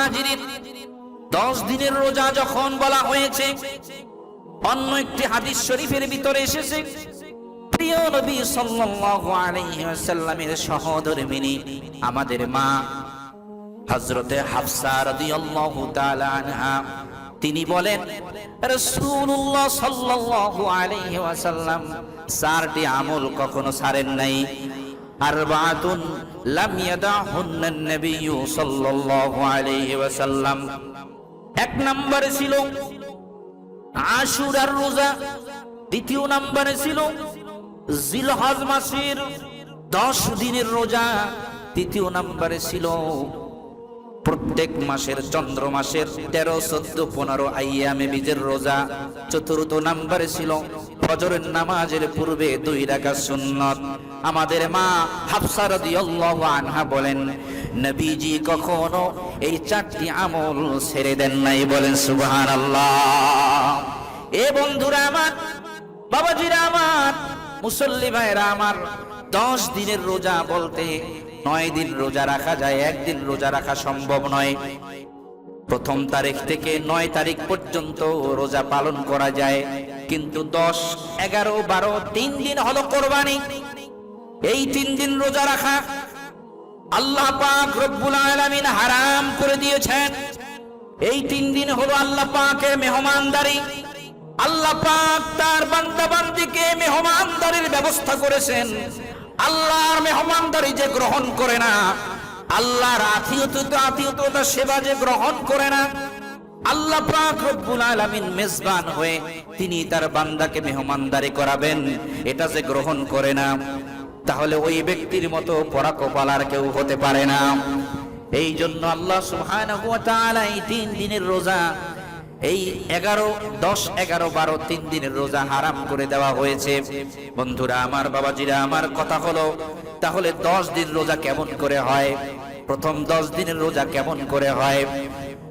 মুহাজিরিন দশ দিনের রোজা যখন বলা হয়েছে, অন্য একটি হাদিস শরীফের ভিতরে এসেছে, প্রিয় নবী সাল্লাল্লাহু আলাইহি ওয়াসাল্লামের সহধর্মিনী আমাদের মা, হযরতে হাফসা রাদিয়াল্লাহু তাআলা আনহা, তিনি বলেন, রাসূলুল্লাহ সাল্লাল্লাহু আলাইহি ওয়াসাল্লাম চারটি আমল কখনো ছাড়েন নাই। আরবাতুন লাম ইয়াদাহুন্না নবিয়্যু সাল্লাল্লাহু আলাইহি ওয়াসাল্লাম। এক নম্বরে ছিল আশুরার রোজা, দ্বিতীয় নম্বরে ছিল জিলহজ মাসের দশ দিনের রোজা, তৃতীয় নম্বরে ছিল প্রত্যেক মাসের চন্দ্র মাসের তেরো, চোদ্দ, পনেরো আইয়ামে বীজের রোজা, চতুর্থ নম্বরে ছিল ফজরের নামাজের পূর্বে দুই রাখা সুন্নত। আমাদের মা হাফসা রাদিয়াল্লাহু আনহা বলেন, নবীজি কখনো এই চারটি আমল ছেড়ে দেন নাই। বলেন, সুবহানাল্লাহ। এ বন্ধুরা আমার, বাবাজিরা আমার, মুসল্লি ভাইরা আমার, দশ দিনের রোজা বলতে নয় দিন রোজা রাখা যায়, একদিন রোজা রাখা সম্ভব নয়। প্রথম তারিখ থেকে নয় তারিখ পর্যন্ত রোজা পালন করা যায়। কিন্তু দশ, এগারো, বারো, তিন দিন হলো কোরবানি। এই তিন দিন রোজা রাখা আল্লাহ পাক রব্বুল আলামিন হারাম করে দিয়েছেন। এই তিন দিন হলো আল্লাহ পাকের মেহমানদারি। আল্লাহ পাক তার বান্দা বান্দিকে মেহমানদারির ব্যবস্থা করেছেন। আল্লাহর মেহমানদারি যে গ্রহণ করে না, আল্লাহর আত্মীয়তা আত্মীয়তা সেবা যে গ্রহণ করে না আল্লাহ পাক রব্বুল আলামিন মেজবান হয়ে তিনি তার বান্দাকে মেহমানদারি করাবেন। এটা যে গ্রহণ করে না, তাহলে ওই ব্যক্তির মতো পরা পরাকপালার কেউ হতে পারে না। এই জন্য আল্লাহ সুবহানাহু ওয়া তাআলা এই তিন দিনের রোজা, এই এগারো, দশ, এগারো, বারো তিন দিনের রোজা হারাম করে দেওয়া হয়েছে। বন্ধুরা, আমার বাবাজিরা, আমার কথা হলো, তাহলে দশ দিন রোজা কেমন করে হয়? প্রথম দশ দিনের রোজা কেমন করে হয়?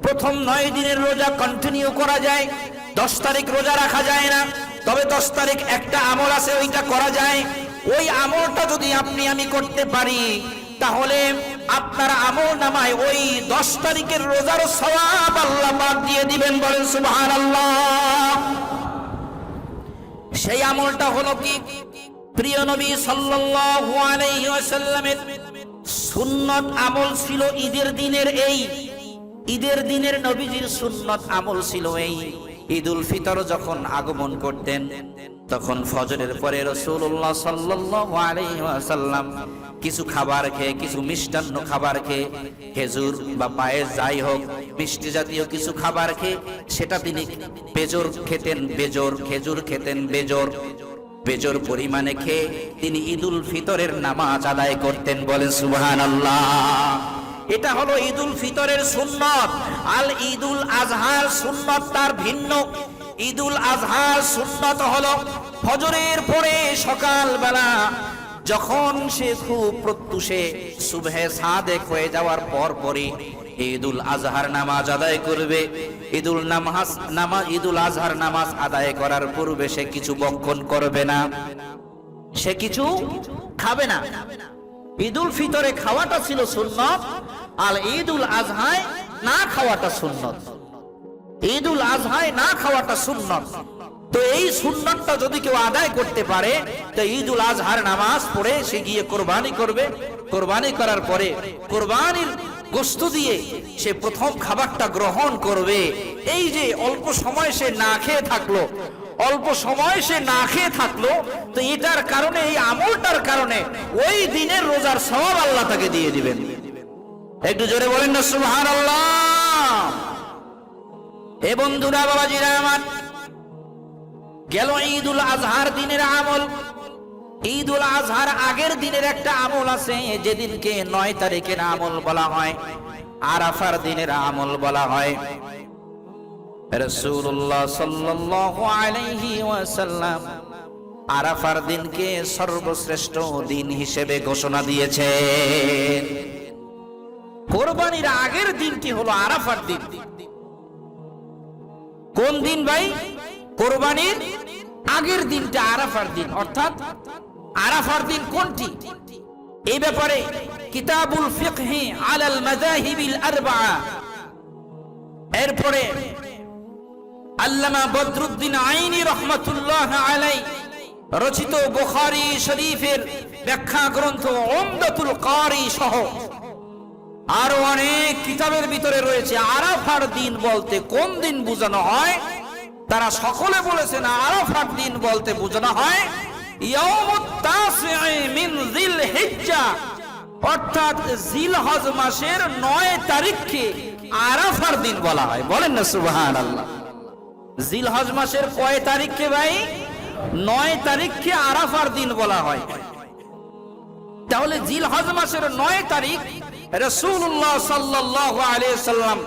প্রথম নয় দিনের রোজা কন্টিনিউ করা যায়, দশ তারিখ রোজা রাখা যায় না, তবে দশ তারিখ একটা আমল আছে, ওইটা করা যায়। ওই আমলটা যদি আপনি আমি করতে পারি, তাহলে আপনার আমল নামায় ওই দশ তারিখের রোজার সওয়াব আল্লাহ বাদ দিয়ে দিবেন, বলেন সুবহান সেই আমলটা হলো কি? প্রিয় নবী ওয়াসাল্লামের সুন্নত আমল ছিল ঈদের দিনের এই ঈদের দিনের নবীজির সুন্নত আমল ছিল এই। ঈদুল ফিতর যখন আগমন করতেন, তখন ফজরের পরে রসুল্লাহ সাল্লাল্লাহু আলাইহি কিছু খাবার খেয়ে, কিছু মিষ্টান্ন খাবার খেয়ে, খেজুর বা পায়েস যাই হোক, মিষ্টি জাতীয় কিছু খাবার খেয়ে, সেটা তিনি বেজোর খেতেন বেজোর, খেজুর খেতেন বেজোর বেজোর পরিমাণে খেয়ে তিনি ঈদুল ফিতরের নামাজ আদায় করতেন বলেন সুবহানাল্লাহ। এটা হলো ঈদুল ফিতরের সুন্নত। আল ঈদুল আজহার সুন্নত তার ভিন্ন। ঈদুল আজহার সুন্নত হলো ফজরের পরে সকালবেলা যখন সে খুব প্রত্যুষে সুবহে সাদেক হয়ে যাওয়ার পর পরই ঈদুল আজহার নামাজ আদায় করবে। ঈদুল নামাজ নামাজ ঈদুল আজহার নামাজ আদায় করার পূর্বে সে কিছু বক্ষণ করবে না। সে কিছু খাবে না। ঈদুল ফিতরে খাওয়াটা ছিল সুন্নত, আর ঈদুল আজহায় না খাওয়াটা সুন্নত। ঈদুল আজহায় না খাওয়াটা সুন্নত। তো এই সুন্নতটা যদি কেউ আদায় করতে পারে, তো ঈদুল আজহার নামাজ পড়ে সে গিয়ে কোরবানি করবে। কোরবানি করার পরে কোরবানির গোস্ত দিয়ে সে প্রথম খাবারটা গ্রহণ করবে। এই যে অল্প সময় সে না খেয়ে থাকল অল্প সময় সে না খেয়ে থাকল, তো এটার কারণে, এই আমলটার কারণে ওই দিনের রোজার সব আল্লাহ তাকে দিয়ে দিবেন। একটু জোরে বলেন না সুবহান আল্লাহ এ বন্ধুরা, বাবাজিরা আমার, গেল ঈদুল আজহার দিনের আমল। ঈদুল আজহার আগের দিনের একটা আমল আছে, যেদিনকে নয় তারিখের আমল বলা হয়, আরাফার দিনের আমল বলা হয়। রসুল্লাহ সাল্লাল্লাহু আরাফার দিনকে সর্বশ্রেষ্ঠ দিন হিসেবে ঘোষণা দিয়েছেন। কোরবানির আগের দিনটি হলো আরাফার দিন। কোন দিন ভাই? কোরবানির আগের দিনটা আরাফার দিন। অর্থাৎ আরাফার দিন কোনটি? এই ব্যাপারে কিতাবুল ফিকহি আলাল মাযাহিবিল আরবাআ। এরপরে আল্লামা বদরুদ্দিন আইনি রহমতুল্লাহ আলাই, রচিত বুখারী শরীফের ব্যাখ্যা গ্রন্থ ওমদাতুল কারি সহ। আরও অনেক কিতাবের ভিতরে রয়েছে, আরাফার দিন বলতে কোন দিন বোঝানো হয়? তারা সকলে বলেছেন, আরাফার দিন বলতে বোঝানো হয় অর্থাৎ জিলহজ মাসের নয় তারিখকে আরাফার দিন বলা হয়। বলেন না সুবহানাল্লাহ। জিলহজ মাসের কয় তারিখকে ভাই? নয় তারিখকে আরাফার দিন বলা হয়। তাহলে জিলহজ মাসের নয় তারিখ রসুল্লাহ সাল্লাহ সাল্লাম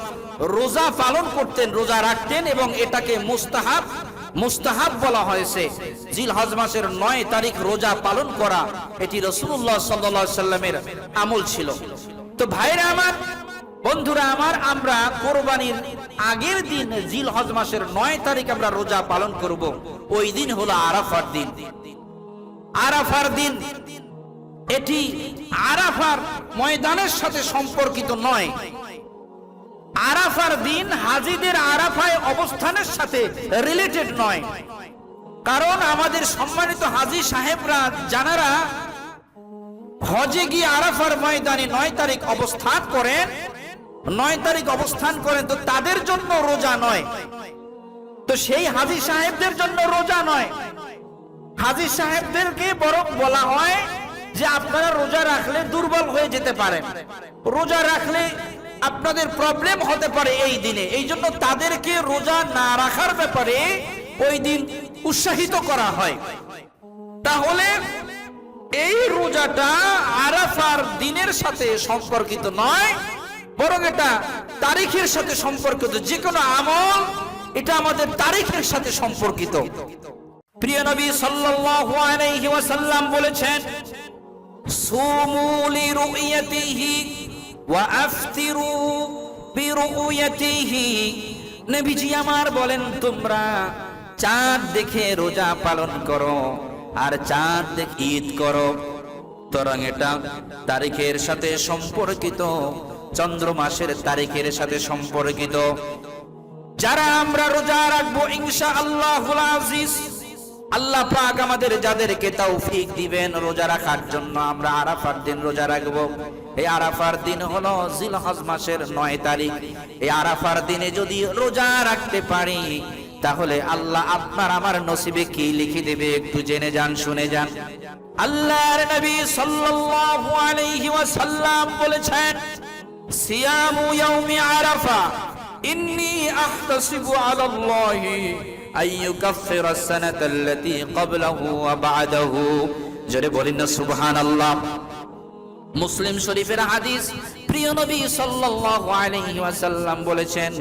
রোজা পালন করতেন, রোজা রাখতেন এবং এটাকে মুস্তাহাব মুস্তাহাব বলা হয়েছে। জিলহজ মাসের নয় তারিখ রোজা পালন করা, এটি রসুল্লাহ সাল্লাহ সাল্লামের আমল ছিল। তো ভাইরা আমার বন্ধুরা আমার, আমরা কোরবানির আগের দিন জিল হজ মাসের নয় তারিখ আমরা রোজা পালন করব। ওই দিন হলো আরাফার দিন। আরাফার দিন। এটি আরাফার ময়দানের সাথে সম্পর্কিত নয়। আরাফার দিন হাজিদের আরাফায় অবস্থানের সাথে রিলেটেড নয়। কারণ আমাদের সম্মানিত হাজি সাহেবরা, জানারা হজে গিয়ে আরাফার ময়দানে নয় তারিখ অবস্থান করেন। নয় তারিখ অবস্থান করেন, তো তাদের জন্য রোজা নয়। তো সেই হাজি সাহেবদের জন্য রোজা নয়। হাজি সাহেবদেরকে বরং বলা হয় যে আপনারা রোজা রাখলে দুর্বল হয়ে যেতে পারেন। রোজা রাখলে আপনাদের প্রবলেম হতে পারে এই দিনে। এই জন্য তাদেরকে রোজা না রাখার ব্যাপারে ওই দিন উৎসাহিত করা হয়। তাহলে এই রোজাটা আরাফার দিনের সাথে সম্পর্কিত নয় বরং এটা তারিখের সাথে সম্পর্কিত, যে কোনো আমল, এটা আমাদের তারিখের সাথে সম্পর্কিত। প্রিয় নবী সাল্লাল্লাহু আলাইহি ওয়াসাল্লাম বলেছেন, সুমু লিরুয়াতিহি ওয়া আফতিরু বিরুয়াতিহি নবীজি আমার বলেন, তোমরা চাঁদ দেখে রোজা পালন করো আর চাঁদ দেখে ঈদ করো। তরং এটা তারিখের সাথে সম্পর্কিত। চন্দ্র মাসের তারিখের সাথে সম্পর্কিত। যারা আমরা রোজা রাখব ইনশা আল্লাহুল আজিজ। আল্লাহ পাক আমাদের যাদেরকে তৌফিক দিবেন রোজা রাখার জন্য আমরা আরাফার দিন রোজা রাখব। এই আরাফার দিন হলো জিলহজ মাসের নয় তারিখ। এই আরাফার দিনে যদি রোজা রাখতে পারি, তাহলে আল্লাহ আপনার আমার নসিবে কি লিখে দেবে একটু জেনে যান, শুনে যান। আল্লাহর নবী সাল্লাল্লাহু আলাইহি ওয়াসাল্লাম বলেছেন সিয়ামু ইয়াউমি আরাফা। ইন্নী আহতাসিবু আলাল্লাহি আন ইউকাফিরা আস-সানাতা আল্লাতী ক্বাবলাহু ওয়া বা'দাহু। জোরে বলেন না, সুবহানাল্লাহ। মুসলিম শরীফের হাদিস প্রিয় নবী সাল্লাল্লাহু আলাইহি ওয়াসাল্লাম বলেছেন,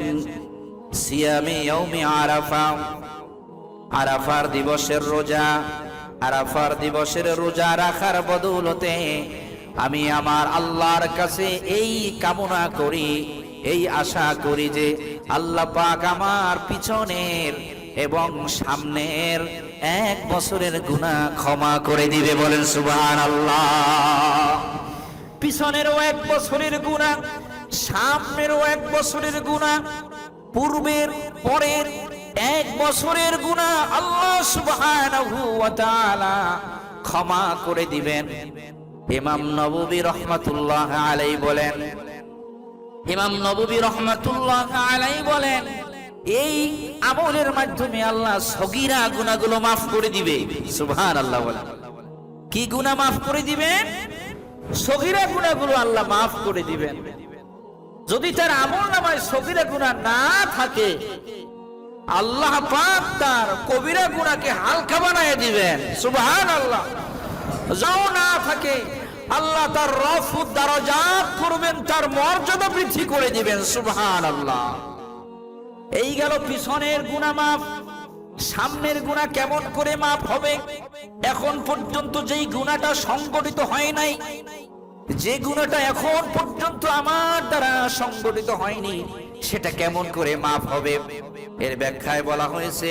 সিয়ামে ইয়াউমি আরাফা। আরাফার দিবসের রোজা, আরাফার দিবসের রোজা রাখার বদৌলতে আমি আমার আল্লাহর কাছে এই কামনা করি, এই আশা করি যে আল্লাহ পাক আমার পিছনের এবং সামনের এক বছরের গুনাহ ক্ষমা করে দিবে বলেন সুবহান আল্লাহ পিছনেরও এক বছরের গুণা সামনেরও এক বছরের গুণা পূর্বের, পরের এক বছরের গুণা আল্লাহ তাআলা ক্ষমা করে দিবেন। ইমাম নববী রহমাতুল্লাহ আলাই বলেন। ইমাম নববী রহমাতুল্লাহ আলাই বলেন, এই আমলের মাধ্যমে আল্লাহ সগীরা গুনাহগুলো মাফ করে দিবে। সুবহানাল্লাহ বলেন। কি গুনাহ মাফ করে দিবেন সগিরা গুনাহগুলো আল্লাহ মাফ করে দিবেন। যদি তার আমল নামায় সগীরা গুনাহ না থাকে, আল্লাহ পাক তার কবিরা গুনাহকে হালকা বানায় দিবেন। সুবহান আল্লাহ যাও না থাকে। আল্লাহ তার রফুদ দারাজাত করবেন, তার মর্যাদা বৃদ্ধি করে দিবেন সুবহান আল্লাহ এই গেল পিছনের গুণা মাফ সামনের গুণা কেমন করে মাপ হবে? এখন পর্যন্ত যেই গুণাটা সংগঠিত হয় নাই, যে গুণাটা এখন পর্যন্ত আমার দ্বারা সংগঠিত হয়নি সেটা কেমন করে মাফ হবে? এর ব্যাখ্যায় বলা হয়েছে,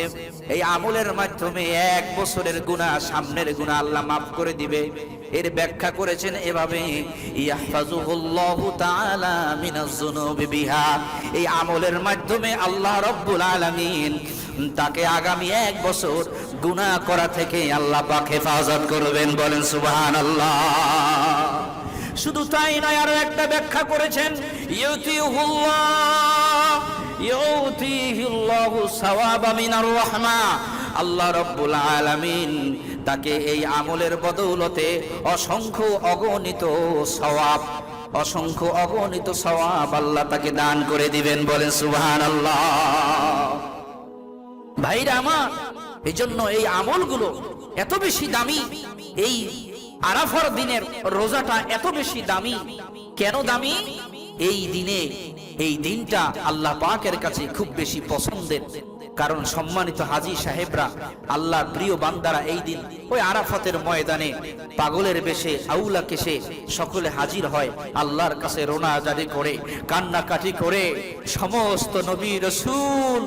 এই আমলের মাধ্যমে এক বছরের গুণা সামনের গুণা আল্লাহ মাফ করে দিবে। এর ব্যাখ্যা করেছেন এভাবে এই আমলের মাধ্যমে আল্লাহ রব্বুল আলামিন তাকে আগামী এক বছর গুনাহ করা থেকে আল্লাহ পাক হেফাজত করবেন। বলেন সুবাহ সুবহানাল্লাহ। শুধু তাই নয়, আরও একটা ব্যাখ্যা করেছেন আল্লাহ রব্বুল আলামিন তাকে এই আমলের বদৌলতে অসংখ্য অগণিত সওয়াব, অসংখ্য অগণিত সওয়াব আল্লাহ তাকে দান করে দিবেন বলেন সুবহানাল্লাহ। ভাইরা আমার এই জন্য এই আমলগুলো এত বেশি দামি, এই আরাফার দিনের রোজাটা এত বেশি দামি। কেন দামি? এই দিনে, এই দিনটা আল্লাহ পাকের কাছে খুব বেশি পছন্দের। কারণ সম্মানিত হাজি সাহেবরা, আল্লাহর প্রিয় বান্দারা এই দিন ওই আরাফাতের ময়দানে পাগলের বেশে, আউলা কেশে সকলে হাজির হয়, আল্লাহর কাছে রোনা জারি করে, কান্নাকাটি করে, সমস্ত নবী রসুল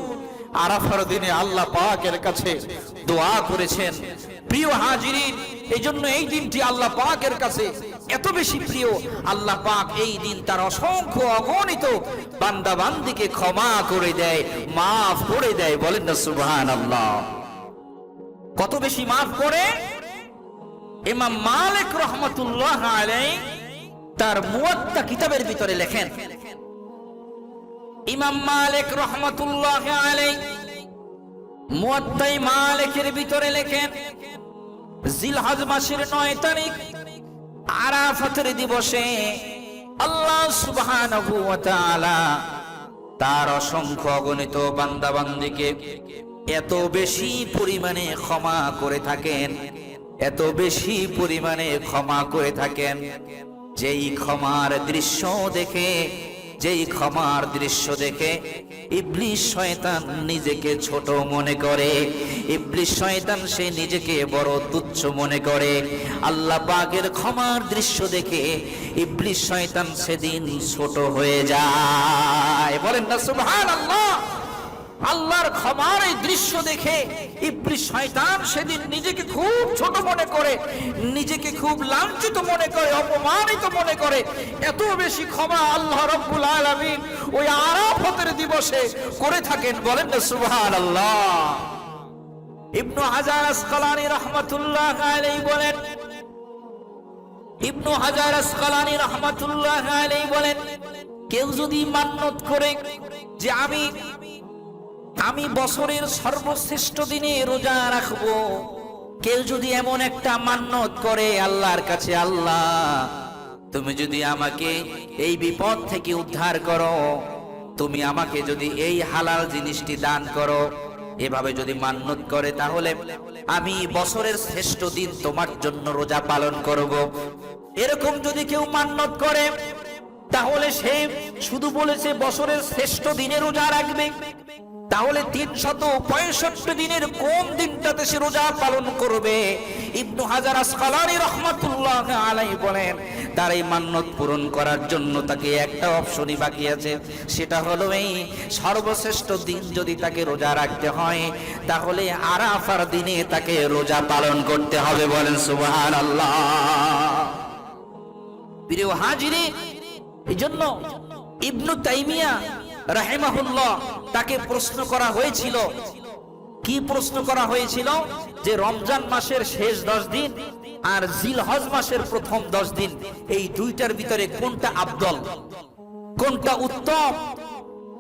আরাফার দিনে আল্লাহ পাকের কাছে দোয়া করেছেন। প্রিয় হাজিরিন এই জন্য এই দিনটি আল্লাহ পাকের কাছে এত বেশি প্রিয়, আল্লাহ পাক এই দিন তার অসংখ্য অগণিত বান্দা বান্দিকে ক্ষমা করে দেয়, মাফ করে দেয়, বলেন না সুবহান আল্লাহ কত বেশি মাফ করে? ইমাম মালিক রহমতুল্লাহ আলাই তার মুয়াত্তা কিতাবের ভিতরে লেখেন, ইমাম মালিক রহমতুল্লাহ আলাই মুয়াত্তাই মালিকের ভিতরে লেখেন, জিলহজ মাসের নয় তারিখ আরাফাতের দিবসে আল্লাহ সুবহানাহু ওয়া তাআলা তার অসংখ্য অগণিত বান্দাবান্দিকে এত বেশি পরিমাণে ক্ষমা করে থাকেন, এত বেশি পরিমাণে ক্ষমা করে থাকেন, যেই ক্ষমার দৃশ্য দেখে যেই ক্ষমার দৃশ্য দেখে ইবলিশ শয়তান নিজেকে ছোট মনে করে। ইবলিশ শয়তান সে নিজেকে বড় তুচ্ছ মনে করে। আল্লাহ পাকের ক্ষমার দৃশ্য দেখে ইবলিশ শয়তান সেদিন ছোট হয়ে যায়। বলেন না, সুবহানাল্লাহ! আল্লাহর ক্ষমার এই দৃশ্য দেখে ইবলিশ শয়তান সেদিন নিজেকে খুব ছোট মনে করে, নিজেকে খুব লাঞ্ছিত মনে করে, অপমানিত মনে করে। এত বেশি ক্ষমা আল্লাহ রব্বুল আলামিন ওই আরাফতের দিবসে করে থাকেন। বলেন না, সুবহানাল্লাহ। ইবনু হাজার আসকালানি রহমাতুল্লাহ আলাইহি বলেন, ইবনু হাজার আসকালানি রহমাতুল্লাহ আলাইহি বলেন, কেউ যদি মান্নত করে যে আমি আমি বছরের সর্বশ্রেষ্ঠ দিনে রোজা রাখব। কেউ যদি এমন একটা মান্যত করে আল্লাহর কাছে, আল্লাহ, তুমি যদি আমাকে এই বিপদ থেকে উদ্ধার করো, তুমি আমাকে যদি এই হালাল জিনিসটি দান করো, এভাবে যদি মান্যত করে, তাহলে আমি বছরের শ্রেষ্ঠ দিন তোমার জন্য রোজা পালন করব। এরকম যদি কেউ মান্যত করে, তাহলে সে শুধু বলেছে বছরের শ্রেষ্ঠ দিনে রোজা রাখবে। তাহলে তিনশত পঁয়ষট্টি দিনের কোন দিনটাতে সে রোজা পালন করবে? ইবনু হাজার আসকালানি রহমাতুল্লাহ আলাই বলেন, তার এই মান্যত পূরণ করার জন্য তাকে একটা অপশনই বাকি আছে। সেটা হলো এই সর্বশ্রেষ্ঠ দিন যদি তাকে রোজা রাখতে হয়, তাহলে আরাফার দিনে তাকে রোজা পালন করতে হবে বলেন সুবহান আল্লাহ প্রিয় হাজিরে এই জন্য ইবনু তাইমিয়া রাহেমাহুল্লাহ, তাকে প্রশ্ন করা হয়েছিল। কি প্রশ্ন করা হয়েছিল? যে রমজান মাসের শেষ দশ দিন আর জিলহজ মাসের প্রথম দশ দিন, এই দুইটার ভিতরে কোনটা আব্দল কোনটা উত্তম?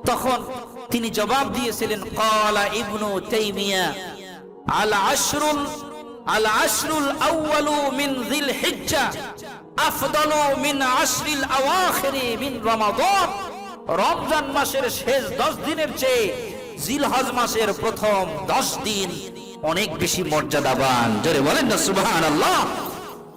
তখন তিনি জবাব দিয়েছিলেন, কলা ইবনু তাইমিয়া আল আশরুল আল আশরুল আউয়ালু মিন যিল হিজ্জা আফদালু মিন আশরিল আওয়াখিরি মিন রমাদান। রমজান মাসের শেষ দশ দিনের চেয়ে জিলহজ মাসের প্রথম দশ দিন অনেক বেশি মর্যাদাবান। জোরে বলেন না, সুবহানাল্লাহ।